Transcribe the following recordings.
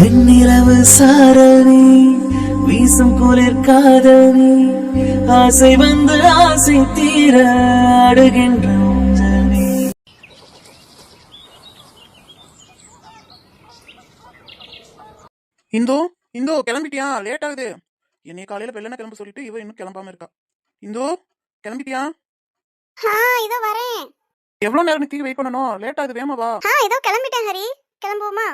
வெண்ணிலவு சாரணி வீசும் குளிர் காதலி ஆசை வந்து ஆசை தீர அடுகின்ற இந்தோ இந்தோ கிளம்பிட்டியா? லேட் ஆகுது. என்னைய காலையில வெள்ளன கிளம்ப சொல்லிட்டு இவ இன்னும் கிளம்பாம இருக்கா. இந்தோ கிளம்பிட்டியா? இதோ வரேன். எவ்வளவு நேரம் நித்தி வெயிட் பண்ணணும் லேட் ஆகுது வேமா வா. இதோ கிளம்பிட்டேன் ஹரி. கிளம்புவோமா?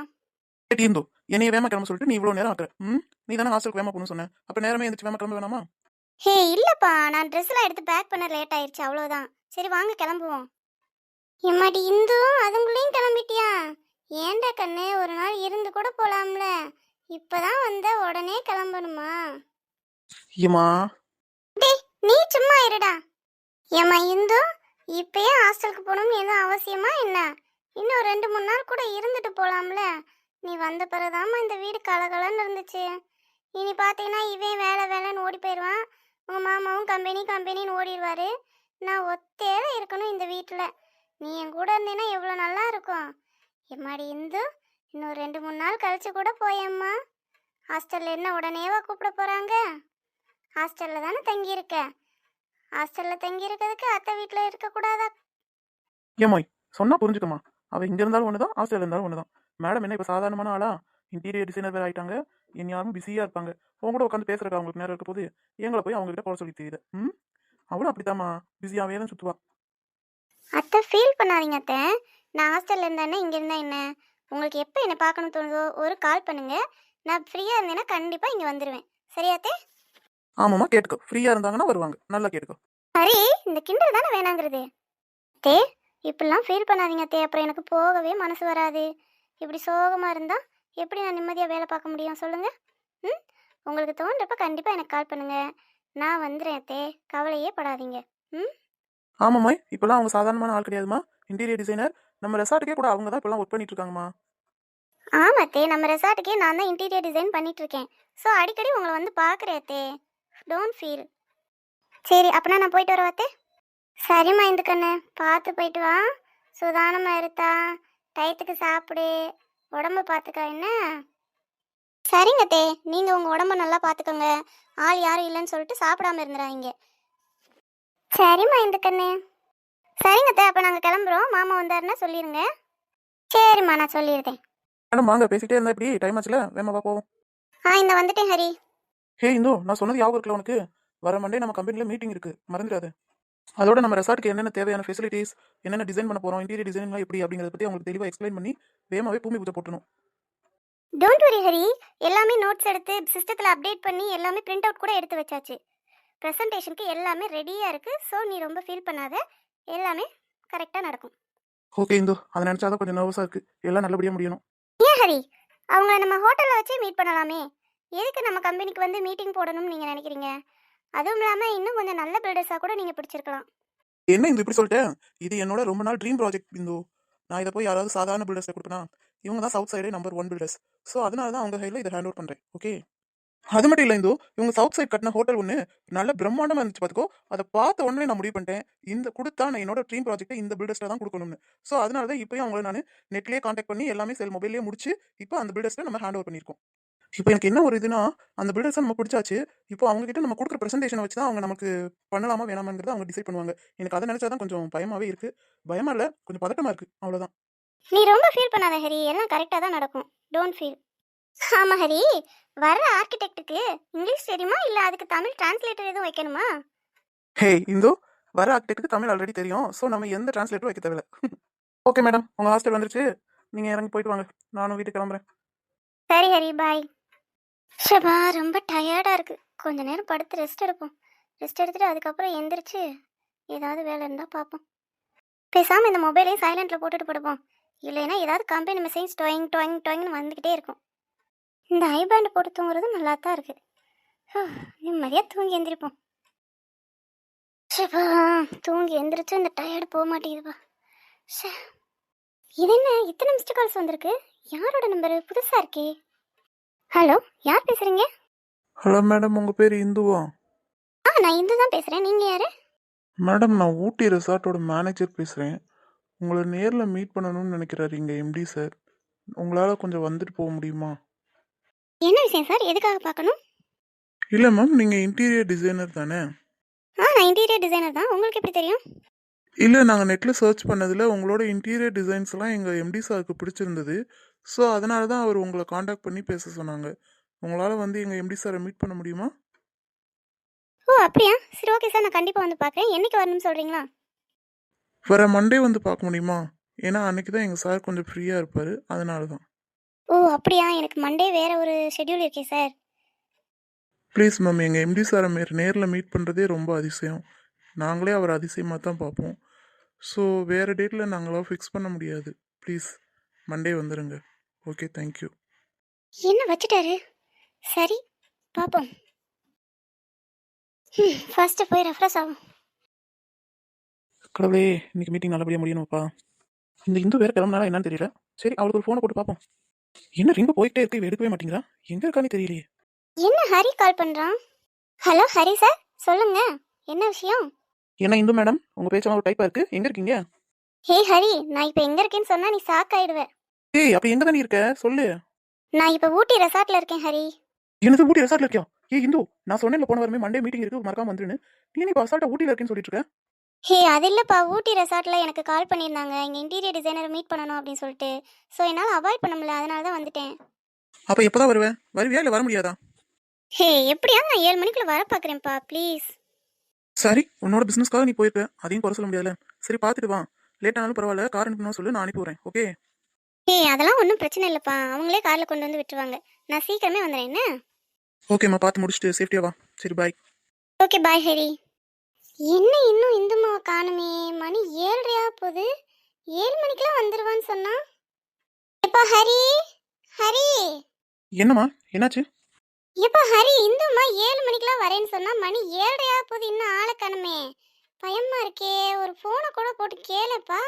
இந்தோ என்னைய வேமா கிளம்ப சொல்லிட்டு நீ இவ்வளவு நேரம் ஆக்குற. ம்? நீ தானே ஹாஸ்டலுக்கு வேமா போகணும்னு சொன்ன. அப்ப நேரமே எந்திரிச்சு வேமா கிளம்ப வேணாமா? ஹே இல்லப்பா. நான் ட்ரெஸ் எல்லாம் எடுத்து பேக் பண்ண லேட் ஆயிருச்சு. அவ்வளவுதான். சரி வாங்க கிளம்புவோம். எம்மாடி இந்து அதுங்களையும் கிளம்பிட்டியா? ஏன்டா கண்ணு? ஒரு நாள் இருந்து கூட போலாம்ல. இப்பதான் வந்த உடனே கிளம்பணுமா? ஏமா டேய் நீ சும்மா இருடா. ஏம்மா இந்து இப்பயே ஹாஸ்டலுக்கு போகணும்னு எதுவும் அவசியமா என்ன? இன்னும் ரெண்டு மூணு நாள் கூட இருந்துட்டு போலாம்ல. நீ வந்த பிறகுதாம்மா இந்த வீடு கலகலன்னு இருந்துச்சு. இனி பார்த்தீங்கன்னா இவன் வேலை வேலைன்னு ஓடி போயிடுவான். உங்கள் மாமாவும் கம்பெனி கம்பெனின்னு ஓடிடுவாரு. நான் ஒத்தையில இருக்கணும் இந்த வீட்டில். நீ என் கூட இருந்தீன்னா எவ்வளோ நல்லா இருக்கும். எம்மாடி இந்து இன்னும் ரெண்டு மூணு நாள் கழிச்சு கூட போயேம்மா. ஹாஸ்டலில் என்ன உடனேவா கூப்பிட போகிறாங்க ஹாஸ்டலில் தானே தங்கியிருக்க? ஹாஸ்டலில் தங்கியிருக்கிறதுக்கு அத்தை வீட்டில் இருக்கக்கூடாதா? ஏமாய் சொன்னால் புரிஞ்சுக்கம்மா. அவள் இங்கே இருந்தாலும் ஒன்று தான் ஹாஸ்டலில் இருந்தாலும் ஒண்ணுதான். மேடம் என்ன இப்ப சாதாரணமான ஆளா? இன்டீரியர் டிசைனர் வேற ஆயிட்டாங்க. இனி யாரும் பிஸியா இருப்பாங்க. உங்க கூட உட்காந்து பேசுறதுக்கு அவங்களுக்கு நேரம் இருக்க போது எங்களை போய் அவங்க கிட்ட போட சொல்லி தெரியுது ம்? அவளும் அப்படித்தாம்மா. பிஸியாவே தான் சுத்துவா. அத்தை ஃபீல் பண்ணாதீங்க அத்தை. நான் ஹாஸ்டலில் இருந்தேன்னா இங்கே இருந்தா என்ன? உங்களுக்கு எப்போ என்னை பார்க்கணும் தோணுதோ ஒரு கால் பண்ணுங்க. நான் ஃப்ரீயாக இருந்தேன்னா கண்டிப்பாக இங்கே வந்துடுவேன் சரியா அத்தை? ஆமாம்மா கேட்டுக்கோ. ஃப்ரீயா இருந்தாங்கன்னா வருவாங்க. நல்லா கேட்டுக்கோ. ஹரி இந்த கிண்டல் தானே வேணாங்கிறது? தே இப்படிலாம் ஃபீல் பண்ணாதீங்க அத்தே. அப்புறம் எனக்கு போகவே மனசு வராது. இப்படி சோகமாக இருந்தால் எப்படி நான் நிம்மதியாக வேலை பார்க்க முடியும் சொல்லுங்கள் ம்? உங்களுக்கு தோன்றப்ப கண்டிப்பாக எனக்கு கால் பண்ணுங்க. நான் வந்துடுறேன் அத்தே. கவலையே படாதீங்க. ம்? ஆமாம்மா இப்பெல்லாம் அவங்க சாதாரணமான ஆள் கிடையாதுமா. இன்டீரியர் டிசைனர் நம்ம ரெசார்ட்டுக்கே கூட அவங்க தான் இப்பெல்லாம் ஒர்க் பண்ணிட்டு இருக்காங்கம்மா. ஆமா அத்தே. நம்ம ரெசார்ட்டுக்கே நான் தான் இன்டீரியர் டிசைன் பண்ணிட்டு இருக்கேன். ஸோ அடிக்கடி உங்களை வந்து பார்க்குறேன் அத்தே. டோன்ட் ஃபீல் சரி அப்பனா நான் போயிட்டு வரவா அத்தே? சரிம்மா இந்த கண்ணு பார்த்து போயிட்டு வா. சுதானமா இருத்தா. டயத்துக்கு சாப்பிடு. உடம்ப பார்த்துக்க என்ன? சரிங்க அத்தே நீங்கள் உங்கள் உடம்ப நல்லா பார்த்துக்கோங்க ஆள் யாரும் இல்லைன்னு சொல்லிட்டு சாப்பிடாம இருந்துடாதீங்க சரிம்மா இந்த கண்ணு. சரிங்க அத்தே அப்போ நாங்கள் கிளம்புறோம். மாமா வந்தாருன்னா சொல்லிடுங்க சரிம்மா நான் சொல்லிடுறேன். மேடம் வாங்க. பேசிட்டே இருந்தா இப்படி டைம் ஆச்சுல? வேமாவா போவோம். ஆ இந்த வந்துட்டேன் ஹரி. ஹே இந்தோ நான் சொன்னது ஞாபகம் இருக்குல்ல உனக்கு? வர மண்டே நம்ம கம்பெனில மீட்டிங் இருக்கு. மறந்துடாது. அதோட நம்ம ரெசார்ட்டுக்கு என்னென்ன தேவையான ஃபெசிலிட்டிஸ் என்னென்ன டிசைன் பண்ண போறோம் இன்டீரியர் டிசைன்லாம் எப்படி அப்படிங்கறத பத்தி அவங்களுக்கு தெளிவாக எக்ஸ்பிளைன் பண்ணி வேகமாவே பூமி பூஜை போட்டணும் டோன்ட் வரி ஹரி. எல்லாமே நோட்ஸ் எடுத்து சிஸ்டத்தில் அப்டேட் பண்ணி எல்லாமே பிரிண்ட் அவுட் கூட எடுத்து வச்சாச்சு. ப்ரெசன்டேஷனுக்கு எல்லாமே ரெடியாக இருக்குது ஸோ நீ ரொம்ப ஃபீல் பண்ணாத. எல்லாமே கரெக்டாக நடக்கும். ஓகே இந்தோ. அதை நினைச்சாதான் கொஞ்சம் நர்வஸா இருக்கு. எல்லாம் நல்லபடியா முடியணும். ஏன் ஹரி? அவங்கள நம்ம ஹோட்டலில் வச்சே மீட் பண்ணலாமே. எதுக்கு நம்ம கம்பெனிக்கு வந்து மீட்டிங் போடணும்னு நீங்கள் நினைக்கிறீங்க? அதுவும் இல்லாமல் இன்னும் கொஞ்சம் நல்ல பில்டர்ஸாக கூட நீங்கள் பிடிச்சிருக்கலாம். என்ன இந்த இப்படி சொல்லிட்டேன் இது என்னோட ரொம்ப நாள் ட்ரீம் ப்ராஜெக்ட் இந்தோ. நான் இதை போய் யாராவது சாதாரண பில்டர்ஸை கொடுப்பேனா இவங்க தான் சவுத் சைடே நம்பர் ஒன் பில்டர்ஸ் ஸோ அதனால தான் அவங்க கையில் இதை ஹேண்ட் ஓவர் பண்ணுறேன் ஓகே அது மட்டும் இல்லை இந்தோ இவங்க சவுத் சைட் கட்டின ஹோட்டல் ஒன்று நல்ல பிரம்மாண்டமாக இருந்துச்சு பார்த்துக்கோ அதை பார்த்த உடனே நான் முடிவு பண்ணிட்டேன். இந்த கொடுத்தா நான் என்னோட ட்ரீம் ப்ராஜெக்ட்டை இந்த பில்டர்ஸ்ல தான் கொடுக்கணும்னு. ஸோ அதனால தான் இப்போயும் அவங்கள நான் நெட்லேயே காண்டாக்ட் பண்ணி எல்லாமே செல் மொபைல்லேயே முடிச்சு இப்போ அந்த பில்டர்ஸ்ல நம்ம ஹேண்ட் ஓவர் பண்ணியிருக்கோம் இப்போ எனக்கு என்ன ஒரு இதுனா அந்த பில்டர்ஸை நம்ம பிடிச்சாச்சு இப்போ அவங்க கிட்ட நம்ம கொடுக்குற ப்ரெசன்டேஷன் வச்சு தான் அவங்க நமக்கு பண்ணலாமா வேணாமாங்கிறத அவங்க டிசைட் பண்ணுவாங்க. எனக்கு அதை நினைச்சா தான் கொஞ்சம் பயமாவே இருக்கு. பயமா இல்லை கொஞ்சம் பதட்டமா இருக்கு அவ்வளவுதான். நீ ரொம்ப ஃபீல் பண்ணாத ஹரி எல்லாம் கரெக்டாக தான் நடக்கும். டோன்ட் ஃபீல் ஆமாம் ஹரி வர ஆர்கிடெக்ட்டுக்கு இங்கிலீஷ் தெரியுமா? இல்லை அதுக்கு தமிழ் டிரான்ஸ்லேட்டர் எதுவும் வைக்கணுமா? ஹே இந்தோ வர ஆர்கிடெக்ட்டுக்கு தமிழ் ஆல்ரெடி தெரியும் ஸோ நம்ம எந்த டிரான்ஸ்லேட்டரும் வைக்க தேவையில்ல. ஓகே மேடம் உங்க ஹாஸ்டல் வந்துருச்சு. நீங்க இறங்கி போயிட்டு வாங்க. நானும் வீட்டுக்கு கிளம்புறேன். சரி ஹரி பாய் ஷபா ரொம்ப டயர்டாக இருக்குது கொஞ்ச நேரம் படுத்து ரெஸ்ட் எடுப்போம். ரெஸ்ட் எடுத்துட்டு அதுக்கப்புறம் எந்திரிச்சு ஏதாவது வேலை இருந்தால் பார்ப்போம். பேசாமல் இந்த மொபைலையும் சைலண்டில் போட்டுட்டு படுப்போம். இல்லைன்னா ஏதாவது கம்பெனி மெசேஜ் டொயிங் டொயிங் டொயிங்னு வந்துக்கிட்டே இருக்கும். இந்த ஐபேண்ட் போட்டு தூங்குறது நல்லா தான் இருக்குது நிம்மதியாக தூங்கி எந்திரிப்போம். ஷபா தூங்கி எந்திரிச்சு இந்த டயர்டு போக மாட்டேங்குதுப்பா. ஷே இது என்ன இத்தனை மிஸ்டு கால்ஸ் வந்திருக்கு? யாரோட நம்பர் புதுசாக இருக்கே. ஹலோ யார் பேசுறீங்க? ஹலோ மேடம் உங்க பேர் இந்துவா? ஆ நான் இந்து தான் பேசுறேன். நீங்க யாரு? மேடம் நான் ஊட்டி ரெசார்ட்டோட மேனேஜர் பேசுறேன். உங்களை நேரில் மீட் பண்ணணும்னு நினைக்கிறாரு இங்கே எம்டி சார். உங்களால் கொஞ்சம் வந்துட்டு போக முடியுமா? என்ன விஷயம் சார்? எதுக்காக பார்க்கணும்? இல்லை மேம் நீங்கள் இன்டீரியர் டிசைனர் தானே? ஆ நான் இன்டீரியர் டிசைனர் தான். உங்களுக்கு எப்படி தெரியும்? இல்லை நாங்கள் நெட்டில் சர்ச் பண்ணதில் உங்களோட இன்டீரியர் டிசைன்ஸ்லாம் எங்கள் எம்டி சாருக்கு பிடிச்சிருந்தது. ஸோ அதனால தான் அவர் உங்களை காண்டாக்ட் பண்ணி பேச சொன்னாங்க. உங்களால் வந்து எங்கள் எம்டி சாரை மீட் பண்ண முடியுமா? ஓ அப்படியா? சரி ஓகே சார் நான் கண்டிப்பாக வந்து பார்க்குறேன் என்னைக்கு வரணும்னு சொல்கிறீங்களா வர மண்டே வந்து பார்க்க முடியுமா? ஏன்னா அன்னைக்கு தான் எங்கள் சார் கொஞ்சம் ஃப்ரீயாக இருப்பார். அதனால தான். ஓ அப்படியா? எனக்கு மண்டே வேற ஒரு ஷெட்யூல் இருக்கே சார் ப்ளீஸ் மேம் எங்கள் எம்டி சாரை மே நேரில் மீட் பண்ணுறதே ரொம்ப அதிசயம். நாங்களே அவர் அதிசயமாக தான் பார்ப்போம். ஸோ வேறு டேட்டில் நாங்களாம் ஃபிக்ஸ் பண்ண முடியாது. ப்ளீஸ் மண்டே வந்துடுங்க ஓகே தேங்க்யூ என்ன வச்சுட்டாரு? சரி பார்ப்போம் ம் ஃபர்ஸ்ட்டு போய் ரெஃப்ரெஷ் ஆகும். கடவுளே இன்னைக்கு மீட்டிங் நல்லபடியாக முடியணும்ப்பா. இந்த இந்து வேற கிளம்புனாலும் என்னன்னு தெரியல. சரி அவளுக்கு ஒரு ஃபோனை போட்டு பார்ப்போம் என்ன ரிங்க போயிட்டே இருக்கு இவ எடுக்கவே மாட்டேங்கிறா? எங்க இருக்கானே தெரியலையே. என்ன ஹரி கால் பண்ணுறான் ஹலோ ஹரி சார் சொல்லுங்க. என்ன விஷயம்? என்ன இந்து மேடம் உங்க பேச்செல்லாம் ஒரு டைப்பா இருக்கு. எங்க இருக்கீங்க? ஹே ஹரி நான் இப்போ எங்கே இருக்கேன்னு சொன்னால் நீ சாக்காயிடுவ ஏய் அப்படி எங்க தானே இருக்க? சொல்லு. நான் இப்போ ஊட்டி ரெசார்ட்டில் இருக்கேன் ஹரி. எனக்கு ஊட்டி ரெசார்ட்ல இருக்கியா? ஏய் இந்து நான் சொன்னேன்ல போன வாரமே மண்டே மீட்டிங் இருக்கு மறக்காம வந்துருன்னு. நீ இப்போ அசால்ட்டா ஊட்டில இருக்கேன்னு சொல்லிட்டு இருக்க? ஹே அது இல்லைப்பா. ஊட்டி ரெசார்ட்டில் எனக்கு கால் பண்ணியிருந்தாங்க. இங்கே இன்டீரியர் டிசைனரை மீட் பண்ணணும் அப்படின்னு சொல்லிட்டு. ஸோ என்னால் அவாய்ட் பண்ண முடியல. அதனால தான் வந்துட்டேன். அப்ப எப்பதான் வருவேன் வருவியா இல்ல வர முடியாதா? ஹே எப்படியாவது நான் ஏழு மணிக்குள்ள வர பார்க்குறேன்ப்பா ப்ளீஸ் சரி உன்னோட பிசினஸ்க்காக நீ போயிருக்க. அதையும் குறை சொல்ல முடியாதுல. சரி பார்த்துட்டு வா. லேட் ஆனாலும் பரவாயில்ல. கார் அனுப்பணும் சொல்லு நான் அனுப்பி ஓகே ஹே அதெல்லாம் ஒன்றும் பிரச்சனை இல்லைப்பா. அவங்களே காரில் கொண்டு வந்து விட்டுருவாங்க. நான் சீக்கிரமே வந்துடுறேன் என்ன? ஓகேம்மா பார்த்து முடிச்சுட்டு சேஃப்டியா வா. சரி பாய் ஓகே பாய் ஹரி. என்ன இன்னும் இந்துமாவை காணுமே? மணி ஏழ்ரையா போகுது. ஏழு மணிக்கெல்லாம் வந்துருவான்னு சொன்னா? எப்பா ஹரி? ஹரி? என்னம்மா என்னாச்சு? எப்பா ஹரி இந்துமா ஏழு மணிக்கெல்லாம் வரேன்னு சொன்னா மணி ஏழ்ரையா போகுது இன்னும் ஆளை காணுமே. பயமா இருக்கே ஒரு ஃபோனை கூட போட்டு கேளப்பா.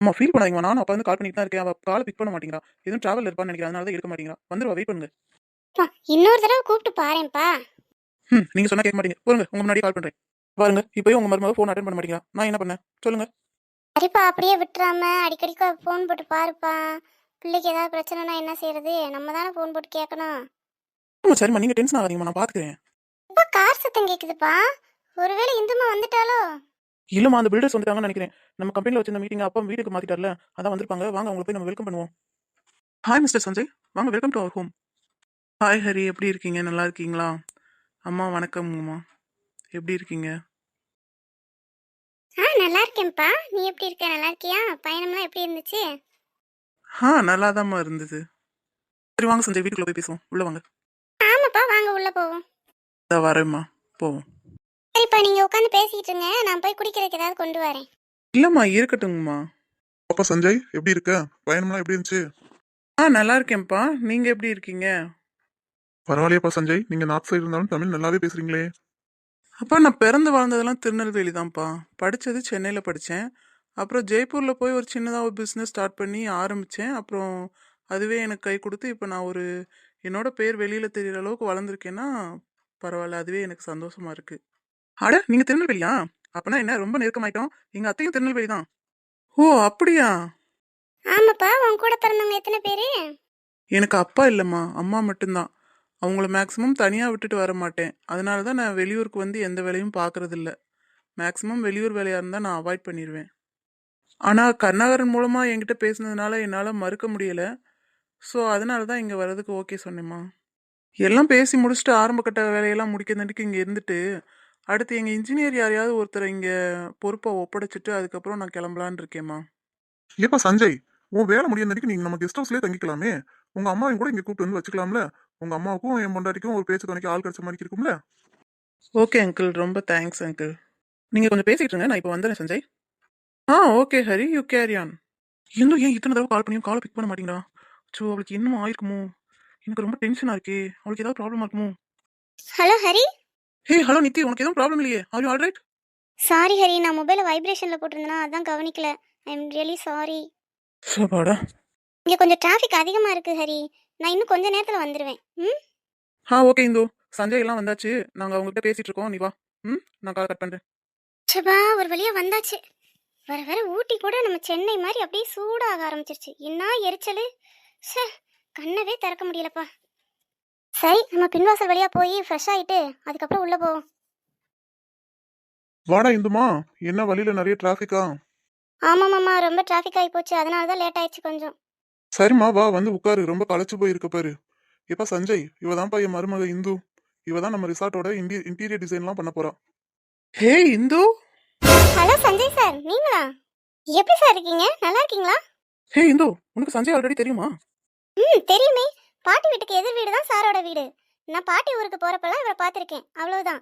அம்மா ஃபீல் பண்ணாதீங்கம்மா. நானும் அப்பா வந்து கால் பண்ணிட்டு தான் இருக்கேன். அவ கால் பிக் பண்ண மாட்டேங்கிறா. எதுவும் டிராவல் இருப்பான்னு நினைக்கிறேன் அதனால தான் எடுக்க மாட்டேங்கிறா. வந்துருவா வெயிட் பண்ணுங்க. அப்பா, இன்னொரு தடவை கூப்பிட்டு பாருப்பா ம் நீங்க சொன்னா கேட்க மாட்டீங்க. போருங்க உங்க முன்னாடி கால் பண்றேன். பாருங்க இப்போயும் உங்க மருமக ஃபோன் அட்டன் பண்ண மாட்டேங்கிறா. நான் என்ன பண்ணேன்? சொல்லுங்க. சரிப்பா அப்படியே விட்டுறாம அடிக்கடிக்கு ஃபோன் போட்டு பாருப்பா. பிள்ளைக்கு ஏதாவது பிரச்சனைனா என்ன செய்யறது நம்ம தானே ஃபோன் போட்டு கேட்கணும். ஆமா சரிம்மா. நீங்க டென்ஷன் ஆகாதீங்கம்மா. நான் பாத்துக்கிறேன். இப்ப கார் சத்தம் கேக்குதுப்பா. ஒருவேளை இந்துமா வந்துட்டாலோ இல்லம்மா அந்த பில்டர்ஸ் வந்துட்டாங்கன்னு நினைக்கிறேன். நம்ம கம்பெனில வச்சிருந்த மீட்டிங் அப்பா வீட்டுக்கு மாத்திட்டார்ல. அதான் வந்திருப்பாங்க. வாங்க அவங்களை போய் நம்ம வெல்கம் பண்ணுவோம். Hi mister Sanjay. வாங்க welcome to our home hi Hari எப்படி இருக்கீங்க? நல்லா இருக்கீங்களா? அம்மா வணக்கம்மா எப்படி இருக்கீங்க? ஆ நல்லா இருக்கேன்ப்பா. நீ எப்படி இருக்க? நல்லா இருக்கியா? பயணம்லாம் எப்படி இருந்துச்சு? ஆ நல்லாதாம்மா இருந்தது. சரி வாங்க சஞ்சய் வீட்டுக்குள்ள போய் பேசுவோம். உள்ள வாங்க. ஆமாப்பா வாங்க உள்ள போவோம். வரேம்மா. போவோம். சரிப்பா நீங்க உட்காந்து பேசிட்டு இருங்க நான் போய் குடிக்கிறதுக்கு ஏதாவது கொண்டு வரேன். இல்லம்மா இருக்கட்டுங்கம்மா. அப்பா சஞ்சய் எப்படி இருக்க? பயணம்லாம் எப்படி இருந்துச்சு? ஆ நல்லா இருக்கேன்ப்பா. நீங்க எப்படி இருக்கீங்க? பரவாயில்லையாப்பா சஞ்சய். நீங்க நார்த் சைடு இருந்தாலும் தமிழ் நல்லாவே பேசுறீங்களே. அப்பா நான் பிறந்து வாழ்ந்ததெல்லாம் திருநெல்வேலி தான்ப்பா. படித்தது சென்னையில் படித்தேன் அப்புறம் ஜெய்ப்பூரில் போய் ஒரு சின்னதாக ஒரு பிஸ்னஸ் ஸ்டார்ட் பண்ணி ஆரம்பித்தேன் அப்புறம் அதுவே எனக்கு கை கொடுத்து இப்போ நான் ஒரு என்னோட பேர் வெளியில் தெரியிற அளவுக்கு வளர்ந்துருக்கேன்னா பரவாயில்ல. அதுவே எனக்கு சந்தோஷமா இருக்கு. அட நீங்கள் திருநெல்வேலியா? அப்பனா என்ன ரொம்ப நெருக்கமாயிட்டோம். எங்கள் அத்தையும் திருநெல்வேலி தான். ஓ அப்படியா? ஆமாப்பா உன் கூட பிறந்தவங்க எத்தனை பேரு? எனக்கு அப்பா இல்லைம்மா அம்மா மட்டும்தான். அவங்கள மேக்ஸிமம் தனியாக விட்டுட்டு வர மாட்டேன். அதனால தான் நான் வெளியூருக்கு வந்து எந்த வேலையும் பார்க்கறது இல்ல மேக்ஸிமம் வெளியூர் வேலையாக இருந்தால் நான் அவாய்ட் பண்ணிடுவேன் ஆனால் கருணாகரன் மூலமாக என்கிட்ட பேசுனதுனால என்னால் மறுக்க முடியலை. ஸோ அதனால தான் இங்கே வர்றதுக்கு ஓகே சொன்னேம்மா. எல்லாம் பேசி முடிச்சுட்டு ஆரம்ப கட்ட வேலையெல்லாம் முடிக்கிறதுக்கு இங்கே இருந்துட்டு அடுத்து எங்கள் இன்ஜினியர் யாரையாவது ஒருத்தரை இங்கே பொறுப்பை ஒப்படைச்சிட்டு அதுக்கப்புறம் நான் கிளம்பலான்னு இருக்கேம்மா. ஏப்பா சஞ்சய் உன் வேலை முடியறதுக்கு நீங்க நம்ம கெஸ்ட் ஹவுஸ்லயே தங்கிக்கலாமே. உங்க அம்மாவையும் கூட இங்க கூப்பிட்டு வந்து வச்சுக்கலாம்ல. உங்க அம்மாவுக்கும் என் பொண்டாட்டிக்கும் ஒரு பேச்சு துணைக்கு ஆள் கிடைச்ச மாதிரி இருக்கும்ல. ஓகே அங்கிள் ரொம்ப தேங்க்ஸ் அங்கிள் நீங்கள் கொஞ்சம் பேசிட்டு இருங்க. நான் இப்போ வந்துடுறேன் சஞ்சய். ஆ okay Hari you carry on இன்னும் ஏன் இத்தனை தடவை கால் பண்ணியும் காலை பிக் பண்ண மாட்டேங்கிறா ஸோ அவளுக்கு இன்னும் ஆயிருக்குமோ. எனக்கு ரொம்ப டென்ஷனாக இருக்கே. அவளுக்கு ஏதாவது ப்ராப்ளமாக இருக்குமோ? Hello Hari. Hey hello Nithi உனக்கு எதுவும் ப்ராப்ளம் இல்லையே? Are you all right sorry Hari நான் மொபைலை வைப்ரேஷன்ல போட்டிருந்தேனா அதான் கவனிக்கல. ஐ எம் ரியலி சாரி சபாடா இங்க கொஞ்சம் டிராஃபிக் அதிகமா இருக்கு ஹரி நான் இன்னும் கொஞ்ச நேரத்துல வந்துருவேன். ம்? ஆ ஓகே இந்து. சஞ்சய் எல்லாம் வந்தாச்சு. நாங்கள் அவங்ககிட்ட பேசிட்டு இருக்கோம். நீ வா. ம்? நான் கால் கட் பண்ணுறேன் சபா ஒரு வழியா வந்தாச்சு. வர வர ஊட்டி கூட நம்ம சென்னை மாதிரி அப்படியே சூடாக ஆரம்பிச்சிருச்சு. என்ன எரிச்சல்? ச்சே கண்ணவே திறக்க முடியலப்பா. சரி நம்ம பின்வாசல் வழியா போய் ஃப்ரெஷ் ஆயிட்டு அதுக்கப்புறம் உள்ள போவோம். வாடா இந்துமா என்ன வழியில நிறைய டிராஃபிக்கா ஆமா மாமா ரொம்ப டிராஃபிக் ஆகி போச்சு. அதனால தான் லேட் ஆயிடுச்சு கொஞ்சம். சரிம்மா வா வந்து உட்காரு. ரொம்ப களைச்சு போயிருக்க பாரு. இப்ப சஞ்சய் இவ தான்ப்பா என் மருமக இந்து. இவ தான் நம்ம ரிசார்ட்டோட இன்டி இன்டீரியர் டிசைன்லாம் பண்ண போறா hey Indu! Hello Sanjay sir நீங்களா? எப்படி சார் இருக்கீங்க? நல்லா இருக்கீங்களா? ஹே இந்து! உனக்கு சஞ்சய் ஆல்ரெடி தெரியுமா? ம் தெரியுமே. பாட்டி வீட்டுக்கு எதிர் வீடு தான் சாரோட வீடு. நான் பாட்டி ஊருக்கு போறப்பெல்லாம் இவரை பார்த்துருக்கேன். அவ்வளவுதான்.